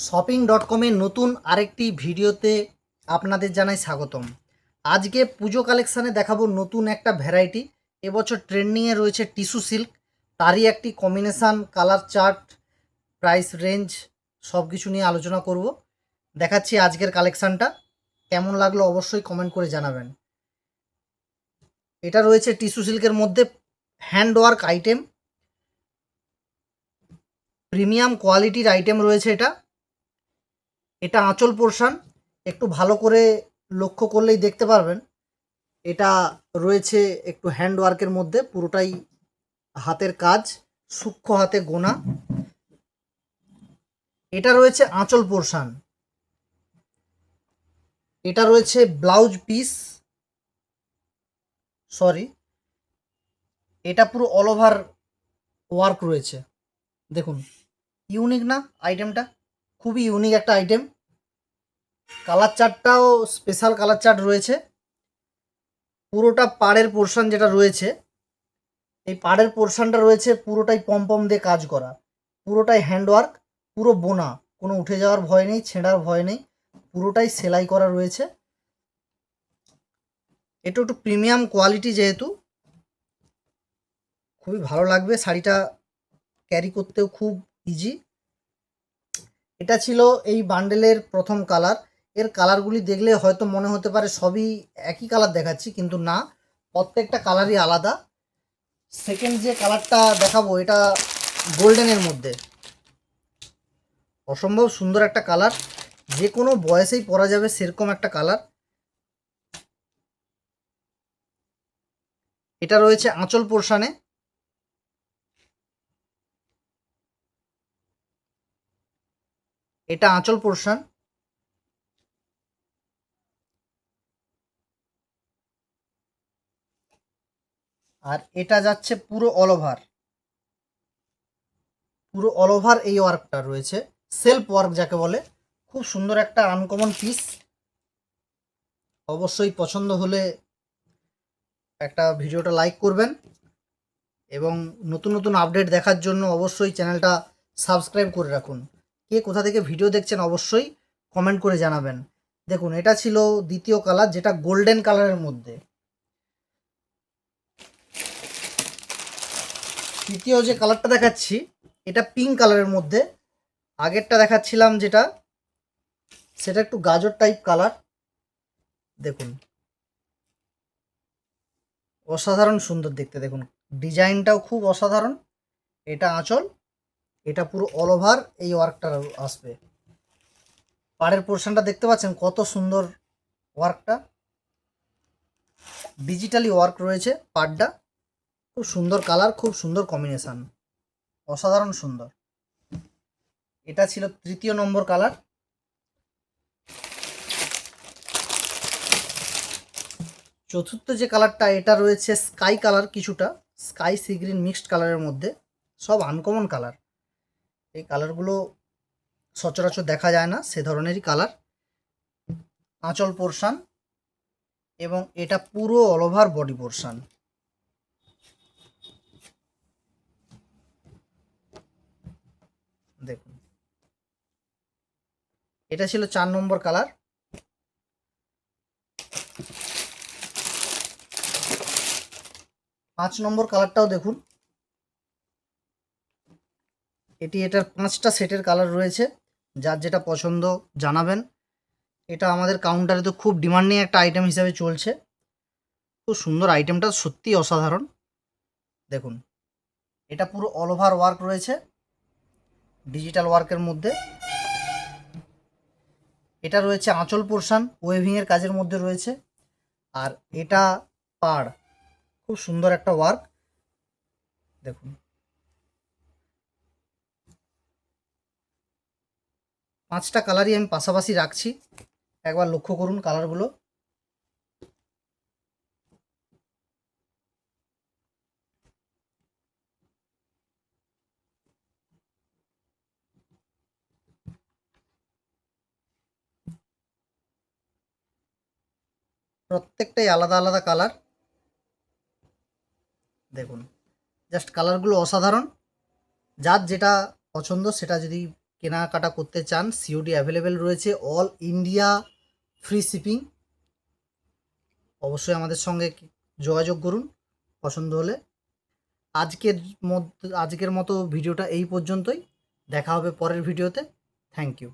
Shopping dot কমের নতুন আরেকটি ভিডিওতে আপনাদের জানাই স্বাগতম। আজকে পুজো কালেকশানে দেখাবো নতুন একটা ভ্যারাইটি এবছর ট্রেন্ডিংয়ে রয়েছে টিস্যু সিল্ক তারই একটি combination colour chart price range সব কিছু নিয়ে আলোচনা করব। দেখাচ্ছি আজকের কালেকশানটা কেমন লাগল অবশ্যই কমেন্ট করে জানাবেন। এটা রয়েছে টিস্যু সিল্কের মধ্যে হ্যান্ড ওয়ার্ক আইটেম প্রিমিয়াম কোয়ালিটির আইটেম রয়েছে এটা। এটা আঁচল পোর্শন। একটু ভালো করে লক্ষ্য করলেই দেখতে পারবেন। এটা রয়েছে একটু হ্যান্ড ওয়ার্কের মধ্যে, পুরোটাই হাতের কাজ, সূক্ষ্ম হাতে গোনা। এটা রয়েছে আঁচল পোর্শন। এটা রয়েছে ব্লাউজ পিস। সরি, এটা পুরো অল ওভার ওয়ার্ক রয়েছে। দেখুন, ইউনিক না আইটেমটা? খুবই ইউনিক একটা আইটেম। কালার চার্টটাও স্পেশাল কালার চার্ট রয়েছে। পুরোটা পাড়ের পোর্শন যেটা রয়েছে, এই পাড়ের পোর্শনটা রয়েছে পুরোটাই পম্পম দিয়ে কাজ করা। পুরোটাই হ্যান্ডওয়ার্ক পুরো বোনা, কোনো উঠে যাওয়ার ভয় নেই, ছেঁড়ার ভয় নেই, পুরোটাই সেলাই করা রয়েছে। এটা একটু প্রিমিয়াম কোয়ালিটি যেহেতু, খুবই ভালো লাগবে, শাড়িটা ক্যারি করতেও খুব ইজি এটা ছিল এই বান্ডেলের প্রথম কালার এর কালারগুলি দেখলে হয়তো মনে হতে পারে সবই একই কালার দেখাচ্ছি, কিন্তু না। প্রত্যেকটা কালারই আলাদা। সেকেন্ড যে কালারটা দেখাবো, এটা গোল্ডেনের মধ্যে। অসম্ভব সুন্দর একটা কালার যে কোনো বয়সেই পরা যাবে সেরকম একটা কালার এটা রয়েছে আঁচল পোর্শানে। এটা আঁচল পোর্শন। আর এটা যাচ্ছে পুরো অল ওভার পুরো অল ওভার এই ওয়ার্কটা রয়েছে। সেলফ ওয়ার্ক যাকে বলে, খুব সুন্দর একটা আনকমন পিস অবশ্যই পছন্দ হলে একটা ভিডিওটা লাইক করবেন। এবং নতুন নতুন আপডেট দেখার জন্য অবশ্যই চ্যানেলটা সাবস্ক্রাইব করে রাখুন। কে কোথা থেকে ভিডিও দেখছেন অবশ্যই কমেন্ট করে জানাবেন। দেখুন, এটা ছিল দ্বিতীয় কালার যেটা গোল্ডেন কালারের মধ্যে। তৃতীয় যে কালারটা দেখাচ্ছি, এটা পিঙ্ক কালারের মধ্যে। আগেরটা দেখাচ্ছিলাম যেটা, সেটা একটু গাজর টাইপ কালার দেখুন। অসাধারণ সুন্দর দেখতে, দেখুন। ডিজাইনটাও খুব অসাধারণ। এটা আঁচল, এটা পুরো অল ওভার এই ওয়ার্কটা আসবে। পাড়ের পোর্শনটা দেখতে পাচ্ছেন কত সুন্দর ওয়ার্কটা ডিজিটালি ওয়ার্ক রয়েছে পাড়টা। খুব সুন্দর কালার খুব সুন্দর কম্বিনেশান অসাধারণ সুন্দর। এটা ছিল তৃতীয় নম্বর কালার চতুর্থ যে কালারটা এটা রয়েছে স্কাই কালার কিছুটা। স্কাই সি গ্রিন মিক্সড কালারের মধ্যে। সব আনকমন কালার এই কালারগুলো সচরাচর দেখা যায় না, সে ধরনেরই কালার আঁচল পোর্শান এবং এটা পুরো অল ওভার বডি পোর্শান দেখুন। এটা ছিল চার নম্বর কালার। পাঁচ নম্বর কালারটাও দেখুন। এটি এটার পাঁচটা সেটের কালার রয়েছে। যার যেটা পছন্দ জানাবেন। এটা আমাদের কাউন্টারে তো খুব ডিমান্ডিং একটা আইটেম হিসাবে চলছে। খুব সুন্দর আইটেমটা সত্যিই অসাধারণ। দেখুন, এটা পুরো অল ওভার ওয়ার্ক রয়েছে। ডিজিটাল ওয়ার্কের মধ্যে। এটা রয়েছে আঁচল পোর্শান ওয়েভিংয়ের কাজের মধ্যে রয়েছে। আর এটা পাড়, খুব সুন্দর একটা ওয়ার্ক দেখুন। পাঁচটা কালারই আমি পাশাপাশি রাখছি। একবার লক্ষ্য করুন কালারগুলো প্রত্যেকটাই আলাদা আলাদা কালার দেখুন জাস্ট কালারগুলো অসাধারণ। যার যেটা পছন্দ, সেটা যদি কেনাকাটা করতে চান সিওডি অ্যাভেলেবেল রয়েছে অল ইন্ডিয়া ফ্রি শিপিং অবশ্যই আমাদের সঙ্গে যোগাযোগ করুন, পছন্দ হলে। আজকের মধ্যে, আজকের মতো ভিডিওটা এই পর্যন্তই। দেখা হবে পরের ভিডিওতে থ্যাংক ইউ